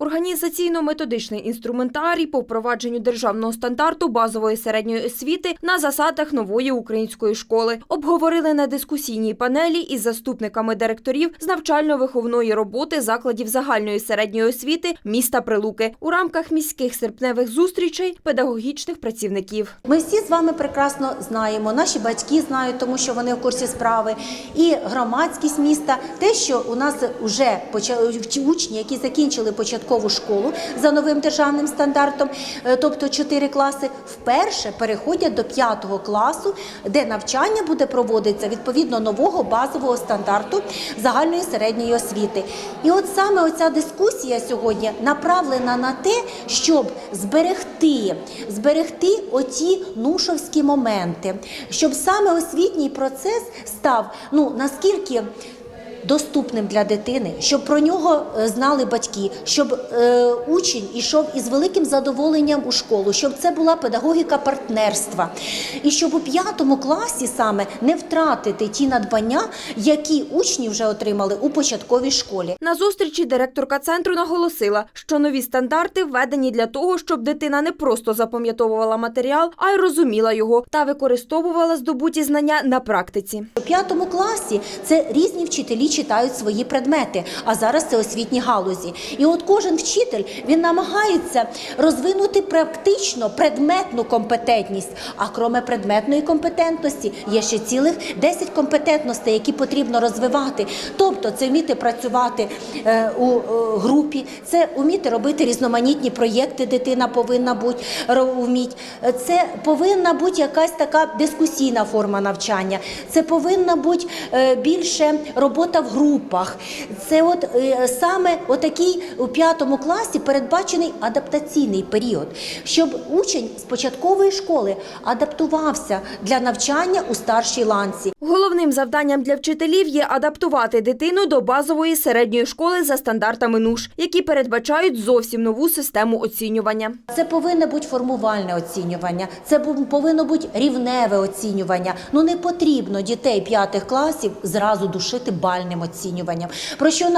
Організаційно-методичний інструментарій по впровадженню державного стандарту базової середньої освіти на засадах нової української школи обговорили на дискусійній панелі із заступниками директорів з навчально-виховної роботи закладів загальної середньої освіти міста Прилуки у рамках міських серпневих зустрічей педагогічних працівників. Ми всі з вами прекрасно знаємо, наші батьки знають, тому що вони в курсі справи, і громадськість міста, те, що у нас вже почали учні, які закінчили початкову школу за новим державним стандартом, е, тобто 4 класи, вперше переходять до 5 класу, де навчання буде проводитися відповідно нового базового стандарту загальної середньої освіти. І от саме оця дискусія сьогодні направлена на те, щоб зберегти, зберегти оті нушовські моменти, щоб саме освітній процес став ну наскільки. Доступним для дитини, щоб про нього е, знали батьки, щоб е, учень ішов із великим задоволенням у школу, щоб це була педагогіка партнерства, і щоб у п'ятому класі саме не втратити ті надбання, які учні вже отримали у початковій школі. На зустрічі директорка центру наголосила, що нові стандарти введені для того, щоб дитина не просто запам'ятовувала матеріал, а й розуміла його та використовувала здобуті знання на практиці. У п'ятому класі це різні вчителі читають свої предмети, а зараз це освітні галузі. І от кожен вчитель він намагається розвинути практично предметну компетентність. А кроме предметної компетентності є ще цілих 10 компетентностей, які потрібно розвивати. Тобто, це вміти працювати е, у е, групі, це вміти робити різноманітні проєкти. Дитина повинна бути вміть. Це повинна бути якась така дискусійна форма навчання. Це повинна бути е, більше робота в групах. Це от е, саме отакий у п'ятому класі передбачений адаптаційний період, щоб учень з початкової школи адаптувався для навчання у старшій ланці. Головним завданням для вчителів є адаптувати дитину до базової середньої школи за стандартами НУШ, які передбачають зовсім нову систему оцінювання. Це повинно бути формувальне оцінювання, це повинно бути рівневе оцінювання. Ну не потрібно дітей п'ятих класів зразу душити бальним оцінюванням. Про що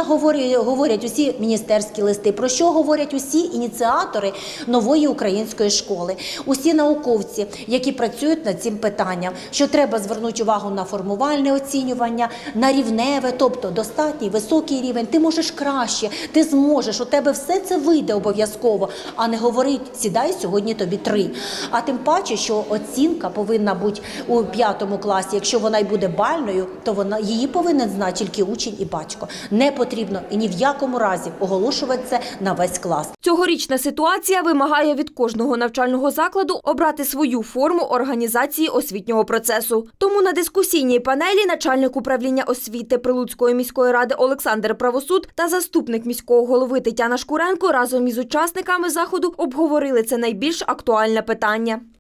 говорять усі міністерські листи, про що говорять усі ініціатори нової української школи, усі науковці, які працюють над цим питанням, що треба звернути увагу на формувальне оцінювання, на рівневе, тобто достатній високий рівень. Ти можеш краще, ти зможеш, у тебе все це вийде обов'язково, а не говорить сідай сьогодні тобі три. А тим паче, що оцінка повинна бути у п'ятому класі. Якщо вона й буде бальною, то вона її повинен знати тільки учень і батько. Не потрібно і ні в якому разі оголошувати це на весь клас. Цьогорічна ситуація вимагає від кожного навчального закладу обрати свою форму організації освітнього процесу. Тому на дискусійній панелі начальник управління освіти Прилуцької міської ради Олександр Правосуд та заступник міського голови Тетяна Шкуренко разом із учасниками заходу обговорили це найбільш актуальне питання.